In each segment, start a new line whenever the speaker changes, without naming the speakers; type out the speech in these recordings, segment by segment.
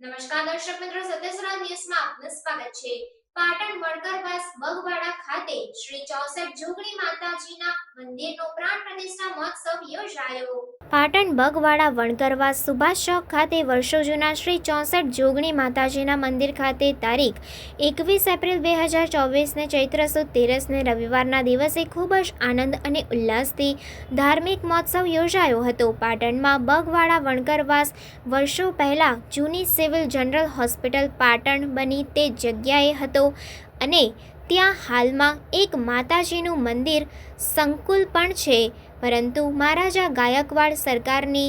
દર્શક મિત્રો, સત્યસરા ન્યૂઝમાં આપનું સ્વાગત છે. પાટણ વણકરવાસ બગવાડા ખાતે શ્રી ચોસઠ જોગણી માતાજીના મંદિરનો પ્રાણ પ્રતિષ્ઠા મહોત્સવ યોજાયો. પાટણ બગવાડા વણકરવા સુભાષ ચોક ખાતે વર્ષો જૂના શ્રી ચોસઠ જોગણી માતાજીના મંદિર ખાતે તારીખ એકવીસ એપ્રિલ બે હજાર ચોવીસને ચૈત્ર સુદ તેરસને રવિવારના દિવસે ખૂબ જ આનંદ અને ઉલ્લાસથી ધાર્મિક મહોત્સવ યોજાયો હતો. પાટણમાં બગવાડા વણકરવાસ વર્ષો પહેલાં જૂની સિવિલ જનરલ હોસ્પિટલ પાટણ બની તે જગ્યાએ હતો અને ત્યાં હાલમાં એક માતાજીનું મંદિર સંકુલ પણ છે. પરંતુ મહારાજા ગાયકવાડ સરકારની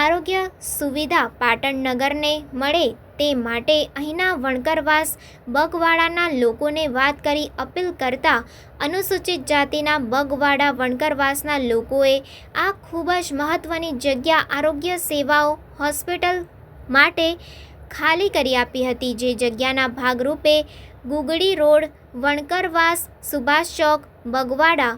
આરોગ્ય સુવિધા પાટણ નગરને મળે તે માટે અહીંના વણકરવાસ બગવાડાના લોકોને વાત કરી અપીલ કરતા અનુસૂચિત જાતિના બગવાડા વણકરવાસના લોકોએ આ ખૂબ જ મહત્ત્વની જગ્યા આરોગ્ય સેવાઓ હોસ્પિટલ માટે ખાલી કરી આપી હતી. જે જગ્યાના ભાગરૂપે ગુગડી રોડ, વણકરવાસ, સુભાષ ચોક, બગવાડા,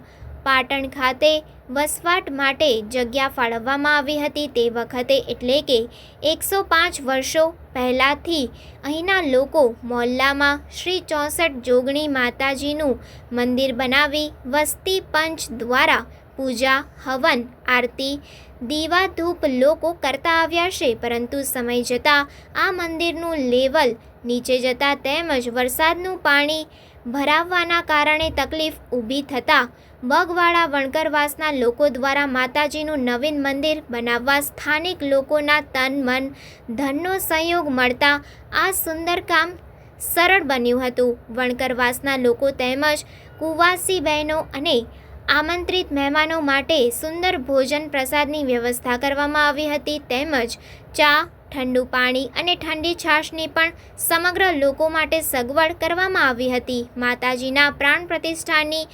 પાટણ ખાતે વસવાટ માટે જગ્યા ફાળવવામાં આવી હતી તે વખતે એટલે કે એકસો પાંચ વર્ષો પહેલાંથી અહીંના લોકો મોહલ્લામાં શ્રી ચોસઠ જોગણી માતાજીનું મંદિર બનાવી વસ્તી પંચ દ્વારા પૂજા, હવન, આરતી, દીવા, ધૂપ લોકો કરતા આવ્યા છે. પરંતુ સમય જતાં આ મંદિરનું લેવલ નીચે જતાં તેમજ વરસાદનું પાણી ભરાવવાના કારણે તકલીફ ઊભી થતાં બગવાડા વણકરવાસના લોકો દ્વારા માતાજીનું નવીન મંદિર બનાવવા સ્થાનિક લોકોના તન, મન, ધનનો સહયોગ મળતા આ સુંદર કામ સરળ બન્યું હતું. વણકરવાસના લોકો તેમજ કુવાસી બહેનો અને આમંત્રિત મહેમાનો માટે સુંદર ભોજન પ્રસાદની વ્યવસ્થા કરવામાં આવી હતી. તેમજ ચા, ઠંડુ પાણી અને ઠંડી છાશની પણ સમગ્ર લોકો માટે સગવડ કરવામાં આવી હતી. માતાજીના પ્રાણ પ્રતિષ્ઠાની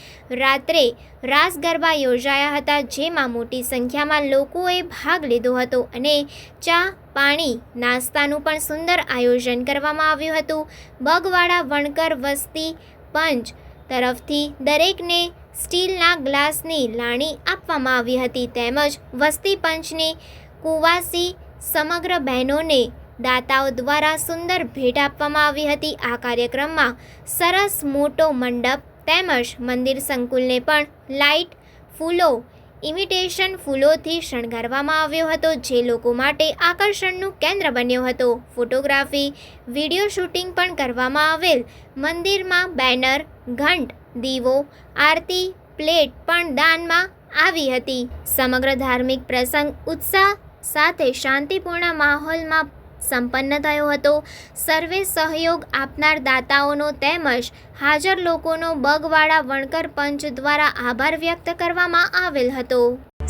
રાત્રે રાસ ગરબા યોજાયા હતા, જેમાં મોટી સંખ્યામાં લોકોએ ભાગ લીધો હતો અને ચા, પાણી, નાસ્તાનું પણ સુંદર આયોજન કરવામાં આવ્યું હતું. બગવાડા, વણકર, વસ્તી, પંચ તરફથી દરેકને સ્ટીલના ગ્લાસની લાણી આપવામાં આવી હતી તેમજ વસ્તી પંચની કુવાસી સમગ્ર બહેનોને દાતાઓ દ્વારા સુંદર ભેટ આપવામાં આવી હતી. આ કાર્યક્રમમાં સરસ મોટો મંડપ તેમજ મંદિર સંકુલને પણ લાઇટ, ફૂલો ઇમિટેશન ફૂલોથી શણગારવામાં આવ્યો હતો, જે લોકો માટે આકર્ષણનું કેન્દ્ર બન્યો હતો. ફોટોગ્રાફી, વીડિયો શૂટિંગ પણ કરવામાં આવેલ. મંદિરમાં બેનર, ઘંટ, દીવો, આરતી, પ્લેટ પણ દાનમાં આવી હતી. સમગ્ર ધાર્મિક પ્રસંગ ઉત્સાહ સાથે શાંતિપૂર્ણ માહોલમાં સંપન્ન થયો હતો. સર્વે સહયોગ આપનાર દાતાઓનો તેમજ હાજર લોકોનો બગવાડા વણકર પંચ દ્વારા આભાર વ્યક્ત કરવામાં આવેલ હતો.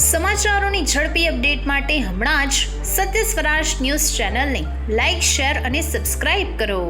સમાચારોની ઝડપી અપડેટ માટે હમણાં જ સત્ય સ્વરાજ ન્યૂઝ ચેનલને લાઇક શેર અને સબસ્ક્રાઇબ કરો.